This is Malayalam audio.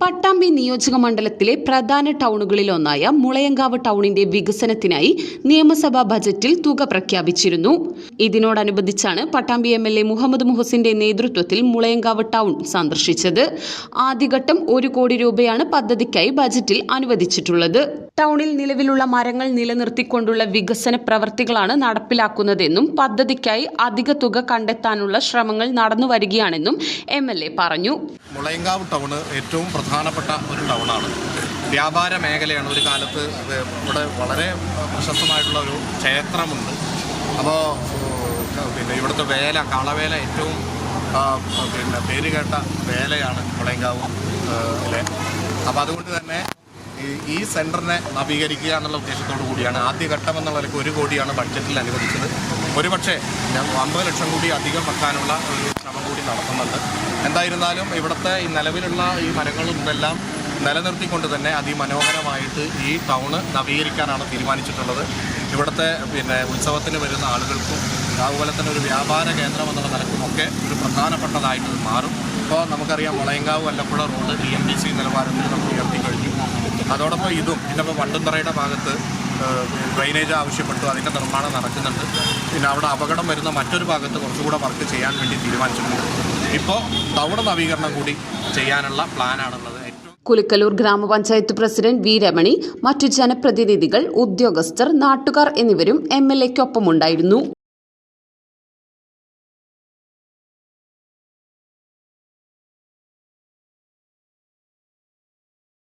Pattambi നിയോജക മണ്ഡലത്തിലെ പ്രധാന ടൗണുകളിലൊന്നായ മുളയങ്കാവ് ടൗണിന്റെ വികസനത്തിനായി നിയമസഭാ ബജറ്റിൽ തുക പ്രഖ്യാപിച്ചിരുന്നു. ഇതിനോടനുബന്ധിച്ചാണ് Pattambi M L A Muhammad മുഹസിന്റെ നേതൃത്വത്തിൽ മുളയങ്കാവ് ടൗൺ സന്ദർശിച്ചത്. ആദ്യഘട്ടം ഒരു കോടി രൂപയാണ് പദ്ധതിക്കായി ബജറ്റിൽ അനുവദിച്ചിട്ടുള്ളത്. ടൗണിൽ നിലവിലുള്ള മരങ്ങൾ നിലനിർത്തിക്കൊണ്ടുള്ള വികസന പ്രവർത്തികളാണ് നടപ്പിലാക്കുന്നതെന്നും പദ്ധതിക്കായി അധിക തുക കണ്ടെത്താനുള്ള ശ്രമങ്ങൾ നടന്നു വരികയാണെന്നും എം പറഞ്ഞു. മുളയങ്കാവ് ടൗണ് ഏറ്റവും പ്രധാനപ്പെട്ട ഒരു ടൗണാണ്. വ്യാപാര മേഖലയാണ് ഒരു കാലത്ത് ഇവിടെ വളരെ പ്രശസ്തമായിട്ടുള്ള ഒരു ക്ഷേത്രമുണ്ട്. അപ്പോൾ പിന്നെ ഇവിടുത്തെ വേല കാളവേല ഏറ്റവും പിന്നെ പേര് കേട്ട വേലയാണ് മുളയങ്കാവ് അല്ലേ അപ്പോൾ അതുകൊണ്ട് തന്നെ ഈ സെന്ററിനെ നവീകരിക്കുക എന്നുള്ള ഉദ്ദേശത്തോടു കൂടിയാണ് ആദ്യഘട്ടം എന്നുള്ള ഒരു കോടിയാണ് ബഡ്ജറ്റിൽ അനുവദിച്ചത്. ഒരുപക്ഷെ അമ്പത് ലക്ഷം കൂടി അധികം വെക്കാനുള്ള ഒരു ശ്രമം കൂടി നടത്തുന്നുണ്ട്. എന്തായിരുന്നാലും ഇവിടുത്തെ ഈ നിലവിലുള്ള ഈ മരങ്ങളും ഇതെല്ലാം നിലനിർത്തിക്കൊണ്ട് തന്നെ അതിമനോഹരമായിട്ട് ഈ ടൗണ് നവീകരിക്കാനാണ് തീരുമാനിച്ചിട്ടുള്ളത്. ഇവിടുത്തെ പിന്നെ ഉത്സവത്തിന് വരുന്ന ആളുകൾക്കും അതുപോലെ തന്നെ ഒരു വ്യാപാര കേന്ദ്രം എന്നുള്ള നിലക്കുമൊക്കെ ഒരു പ്രധാനപ്പെട്ടതായിട്ട് മാറും. ഇപ്പോൾ നമുക്കറിയാം Mulayankavu Vallappuzha road D M D C നിലവാരത്തിൽ നമ്മൾ ഉയർത്തി കഴിഞ്ഞു. അതോടൊപ്പം ഇതും ഇതിപ്പോൾ വണ്ടുംതറയുടെ ഭാഗത്ത് ഡ്രൈനേജ് ആവശ്യപ്പെട്ടു അതിന്റെ നിർമ്മാണം നടക്കുന്നുണ്ട്. പിന്നെ അവിടെ അപകടം വരുന്ന മറ്റൊരു ഭാഗത്ത് കുറച്ചുകൂടെ വർക്ക് ചെയ്യാൻ വേണ്ടി തീരുമാനിച്ചിട്ടുണ്ട്. ഇപ്പോൾ തവണ നവീകരണം കൂടി ചെയ്യാനുള്ള പ്ലാനാണുള്ളത്. കുലുക്കലൂർ ഗ്രാമപഞ്ചായത്ത് പ്രസിഡന്റ് വി രമണി മറ്റു ജനപ്രതിനിധികൾ ഉദ്യോഗസ്ഥർ നാട്ടുകാർ എന്നിവരും എം എൽ എക്കൊപ്പമുണ്ടായിരുന്നു